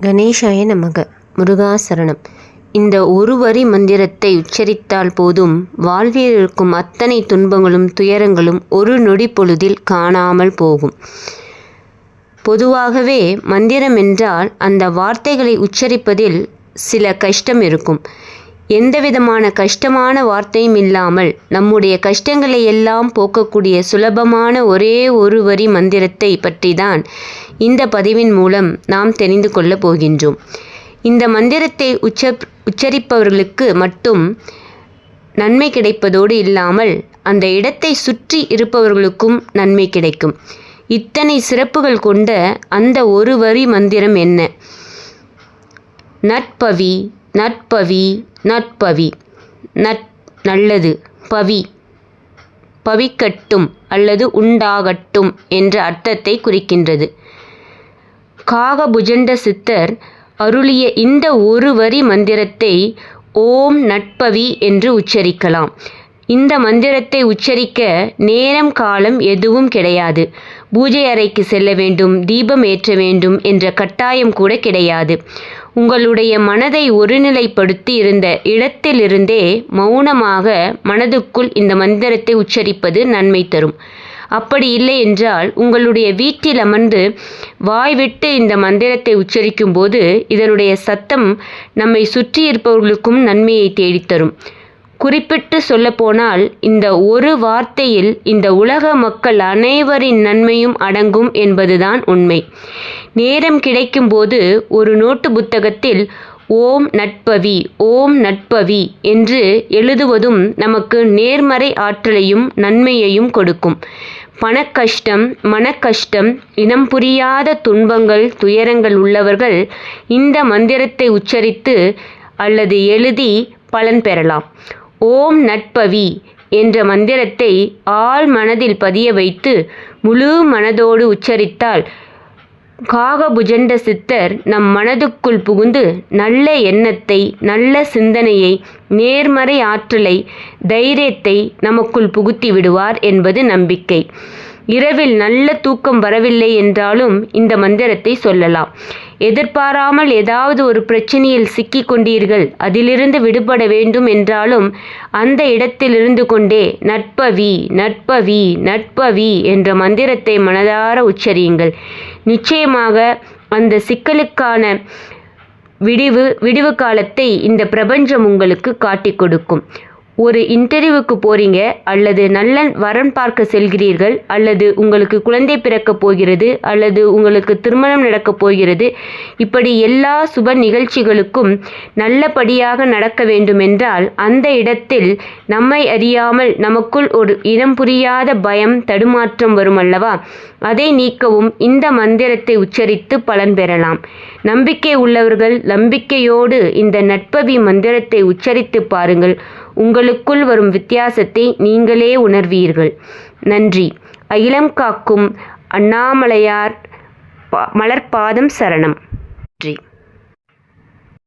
கணேசாய நமக. முருகாசரணம் இந்த ஒரு வரி மந்திரத்தை உச்சரித்தால் போதும் வாழ்வில் இருக்கும் அத்தனை துன்பங்களும் துயரங்களும் ஒரு நொடி பொழுதில் காணாமல் போகும். பொதுவாகவே மந்திரம் என்றால் அந்த வார்த்தைகளை உச்சரிப்பதில் சில கஷ்டம் இருக்கும். எந்தவிதமான கஷ்டமான வார்த்தையும் இல்லாமல் நம்முடைய கஷ்டங்களை எல்லாம் போக்கக்கூடிய சுலபமான ஒரே ஒரு வரி மந்திரத்தை பற்றி தான் இந்த பதிவின் மூலம் நாம் தெரிந்து கொள்ளப் போகின்றோம். இந்த மந்திரத்தை உச்ச உச்சரிப்பவர்களுக்கு மட்டும் நன்மை கிடைப்பதோடு இல்லாமல் அந்த இடத்தை சுற்றி இருப்பவர்களுக்கும் நன்மை கிடைக்கும். இத்தனை சிறப்புகள் கொண்ட அந்த ஒரு வரி மந்திரம் என்ன? நட்பவி நட்பவி நட்பவி நட் நல்லது பவி. பவிக்கட்டும் அல்லது உண்டாகட்டும் என்ற அர்த்தத்தை குறிக்கின்றது. காகபுஜண்ட சித்தர் அருளிய இந்த ஒரு வரி மந்திரத்தை ஓம் நட்பவி என்று உச்சரிக்கலாம். இந்த மந்திரத்தை உச்சரிக்க நேரம் காலம் எதுவும் கிடையாது. பூஜை அறைக்கு செல்ல வேண்டும் தீபம் ஏற்ற வேண்டும் என்ற கட்டாயம் கூட கிடையாது. உங்களுடைய மனதை ஒருநிலைப்படுத்தி இருந்த இடத்திலிருந்தே மௌனமாக மனதுக்குள் இந்த மந்திரத்தை உச்சரிப்பது நன்மை தரும். அப்படி இல்லை என்றால் உங்களுடைய வீட்டில் அமர்ந்து வாய்விட்டு இந்த மந்திரத்தை உச்சரிக்கும் போது இதனுடைய சத்தம் நம்மை சுற்றி இருப்பவர்களுக்கும் நன்மையை தேடித்தரும். குறிப்பிட்டு சொல்லப்போனால் இந்த ஒரு வார்த்தையில் இந்த உலக மக்கள் அனைவரின் நன்மையும் அடங்கும் என்பதுதான் உண்மை. நேரம் கிடைக்கும்போது ஒரு நோட்டு புத்தகத்தில் ஓம் நட்பவி ஓம் நட்பவி என்று எழுதுவதும் நமக்கு நேர்மறை ஆற்றலையும் நன்மையையும் கொடுக்கும். பணக்கஷ்டம் மனக்கஷ்டம் இனம் புரியாத துன்பங்கள் துயரங்கள் உள்ளவர்கள் இந்த மந்திரத்தை உச்சரித்து அல்லது எழுதி பலன் பெறலாம். ஓம் நட்பவி என்ற மந்திரத்தை ஆழ் மனதில் பதிய வைத்து முழு மனதோடு உச்சரித்தால் காகபுஜண்ட சித்தர் நம் மனதுக்குள் புகுந்து நல்ல எண்ணத்தை நல்ல சிந்தனையை நேர்மறை ஆற்றலை தைரியத்தை நமக்குள் புகுத்தி விடுவார் என்பது நம்பிக்கை. இரவில் நல்ல தூக்கம் வரவில்லை என்றாலும் இந்த மந்திரத்தை சொல்லலாம். எதிர்பாராமல் ஏதாவது ஒரு பிரச்சனையில் சிக்கி கொண்டீர்கள் அதிலிருந்து விடுபட வேண்டும் என்றாலும் அந்த இடத்திலிருந்து கொண்டே நட்பவி நட்பவி நட்பவி என்ற மந்திரத்தை மனதார உச்சரியுங்கள். நிச்சயமாக அந்த சிக்கலுக்கான விடிவு விடிவு காலத்தை இந்த பிரபஞ்சம் உங்களுக்கு காட்டிக் கொடுக்கும். ஒரு இன்டர்வியூக்கு போகிறீங்க அல்லது நல்ல வரன் பார்க்க செல்கிறீர்கள் அல்லது உங்களுக்கு குழந்தை பிறக்கப் போகிறது அல்லது உங்களுக்கு திருமணம் நடக்கப் போகிறது இப்படி எல்லா சுப நிகழ்ச்சிகளுக்கும் நல்லபடியாக நடக்க வேண்டுமென்றால் அந்த இடத்தில் நம்மை அறியாமல் நமக்குள் ஒரு இனம் புரியாத பயம் தடுமாற்றம் வரும் அல்லவா? அதை நீக்கவும் இந்த மந்திரத்தை உச்சரித்து பலன் பெறலாம். நம்பிக்கை உள்ளவர்கள் நம்பிக்கையோடு இந்த நட்பவி மந்திரத்தை உச்சரித்து பாருங்கள். உங்களுக்குள் வரும் வித்தியாசத்தை நீங்களே உணர்வீர்கள். நன்றி. அகிலம் காக்கும் அண்ணாமலையார் மலர்பாதம் சரணம். நன்றி.